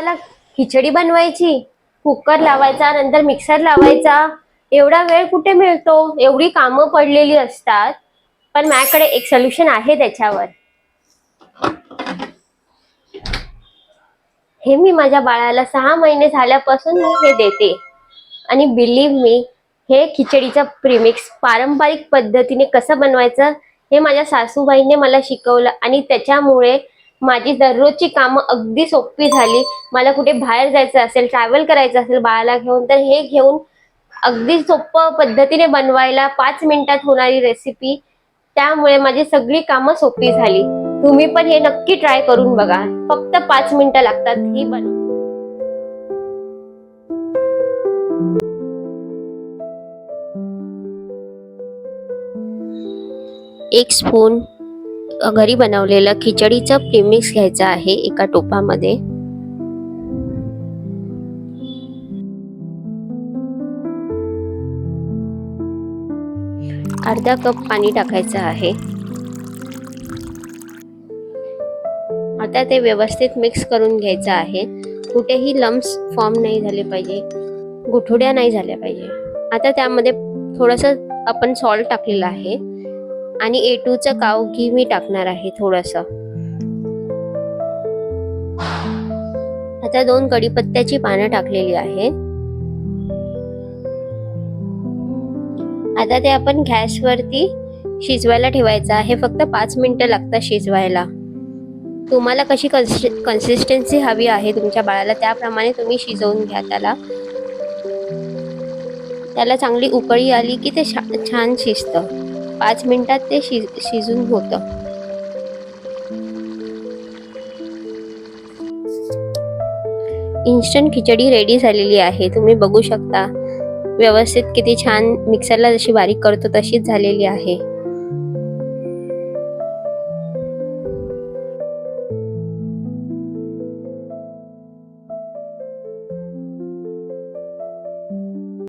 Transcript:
खिचडी बनवायची कुकर लावायचा नंतर मिक्सर लावायचा. एवढा वेळ कुठे मिळतो? एवढी कामं पडलेली असतात. पण माझ्याकडे एक सोल्युशन आहे त्याच्यावर. हे मी माझ्या बाळाला सहा महिने झाल्यापासून मी हे देते. आणि बिलीव्ह मी हे खिचडीचं प्रिमिक्स पारंपरिक पद्धतीने कसं बनवायचं हे माझ्या सासूबाईने मला शिकवलं. आणि त्याच्यामुळे माझी दररोजची कामं अगदी सोपी झाली. मला कुठे बाहेर जायचं असेल ट्रॅव्हल करायचं असेल बाळाला घेऊन तर हे घेऊन अगदी सोपं पद्धतीने बनवायला पाच मिनिटात होणारी रेसिपी त्यामुळे माझी सगळी कामं सोपी झाली. तुम्ही पण हे नक्की ट्राय करून बघा. फक्त पाच मिनिटं लागतात ही बनव. एक स्पून घरी बनवलेलं खिचडीचं प्रीमिक्स घ्यायचं आहे एका टोपामध्ये. अर्धा कप पाणी टाकायचं आहे. आता ते व्यवस्थित मिक्स करून घ्यायचं आहे. कुठेही लम्स फॉर्म नाही झाले पाहिजे. गुठुड्या नाही झाल्या पाहिजे. आता त्यामध्ये थोडंसं आपण सॉल्ट टाकलेलं आहे. आणि ए टूचं काव घी मी टाकणार आहे थोडंसं. आता दोन कडीपत्त्याची पानं टाकलेली आहे आता ते आपण गॅसवरती शिजवायला ठेवायचं आहे. फक्त पाच मिनिटं लागतात शिजवायला. तुम्हाला कशी कन्सिस्टन्सी हवी आहे तुमच्या बाळाला त्याप्रमाणे तुम्ही शिजवून घ्या त्याला. त्याला चांगली उकळी आली की ते छा- छान शिजतं. पाच मिनिटात ते शिज शिजून होतं. इन्स्टंट खिचडी रेडी झालेली आहे. तुम्ही बघू शकता. व्यवस्थित किती छान मिक्सरला जशी बारीक करतो तशीच झालेली आहे.